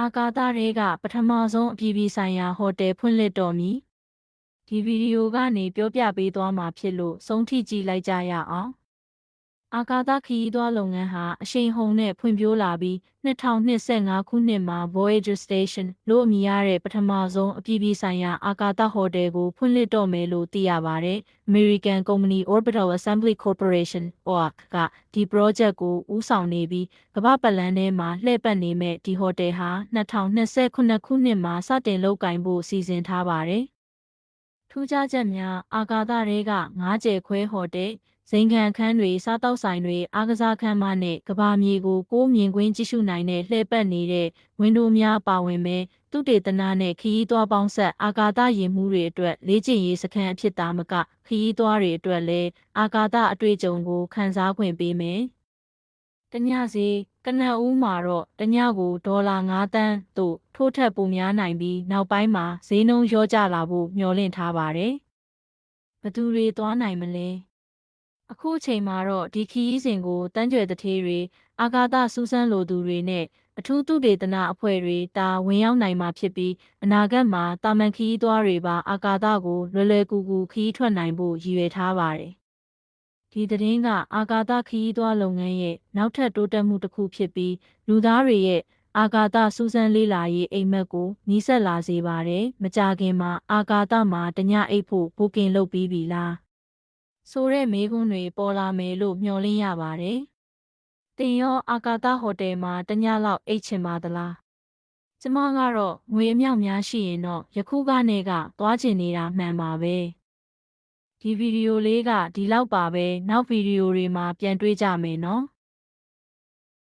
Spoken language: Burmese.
အာကာသတွေကပထမဆုံးအပြည်ပြည်ဆိုင်ရာဟိုတယ်ဖွင့်လှစ်တော်မူဒီဗီဒီယိုကနေပြောပြပေးသွားမှာဖြစ်လို့ဆုံးထိကြည့်လိုက်ကြရအောင် အာကာသခရီးသွားလုပ်ငန်းဟာအရှိန်ဟုန်နဲ့ဖွံ့ဖြိုးလာပြီး2025ခုနှစ်မှာ Voyager Station လို့အမည်ရတဲ့ပထမဆုံးအပြည်ပြည်ဆိုင်ရာအာကာသဟိုတယ်ကိုဖွင့်လှစ်တော့မယ်လို့သိရပါတယ်။ American Company Orbital Assembly Corporation (OAC) ကဒီ project ကိုဦးဆောင်နေပြီးကမ္ဘာပတ်လမ်းထဲမှာလှည့်ပတ်နေမဲ့ဒီဟိုတယ်ဟာ2029ခုနှစ်မှာစတင်လုပ်ကင်ဖို့စီစဉ်ထားပါတယ်။ထူးခြားချက်များအာကာသတွေက9ကျယ်ခွဲဟိုတယ် ဇိမ်ခံအခန်းတွေစားတောက်ဆိုင်တွေအားကစားခန်းမနဲ့ကဘာမြေကိုကိုးမြင်ကွင်းကြည့်ရှုနိုင်တဲ့လှည့်ပတ်နေတဲ့ဝင်းဒိုများပါဝင်မဲ့သူတေသနာနဲ့ခရီးသွားပေါင်းဆက်အာကာသယာဉ်မှုတွေအတွက်လေ့ကျင့်ရေးစခန်းအဖြစ်သားမကခရီးသွားတွေအတွက်လည်းအာကာသအတွေ့အကြုံကိုခန်းစားခွင့်ပေးမယ်။တညစီကနအူးမှာတော့တညကိုဒေါ်လာ9တန်းသို့ထိုးထက်ပိုများနိုင်ပြီးနောက်ပိုင်းမှာဈေးနှုန်းလျော့ကျလာဖို့မျှော်လင့်ထားပါတယ်။ဘသူတွေသွားနိုင်မလဲ။ အခုအချိန်မှာတော့ဒီခီးစဉ်ကိုတန်းကြွယ်တထေးတွေအာကာသစူးစမ်းလိုသူတွေနဲ့အထူးသူတေသနအဖွဲ့တွေတာဝင်ရောက်နိုင်မှာဖြစ်ပြီးအနာဂတ်မှာတာမန်ခီးသွားတွေပါအာကာသကိုလွယ်လွယ်ကူကူခီးထွက်နိုင်ဖို့ရည်ရွယ်ထားပါတယ်။ဒီသတင်းကအာကာသခီးသွားလုပ်ငန်းရဲ့နောက်ထပ်တိုးတက်မှုတစ်ခုဖြစ်ပြီးလူသားတွေရဲ့အာကာသစူးစမ်းလေးလာရေးအိမ်မက်ကိုနီးစပ်လာစေပါတယ်။မကြခင်မှာအာကာသမှာတညအိတ်ဖို့ဘိုကင်လုပ်ပြီးပြီလား။ ဆိုတဲ့မေးခွန်းတွေပေါ်လာမယ်လို့မျှော်လင့်ရပါတယ်။တင်ရောအာကာသဟိုတယ်မှာတညလောက်အိတ်ချင်ပါသလား။ကျမကတော့ငွေအမြောက်များရှိရင်တော့ယခုကနေကသွားချင်နေတာမှန်ပါပဲ။ဒီဗီဒီယိုလေးကဒီလောက်ပါပဲနောက်ဗီဒီယိုတွေမှာပြန်တွေ့ကြမယ်နော်။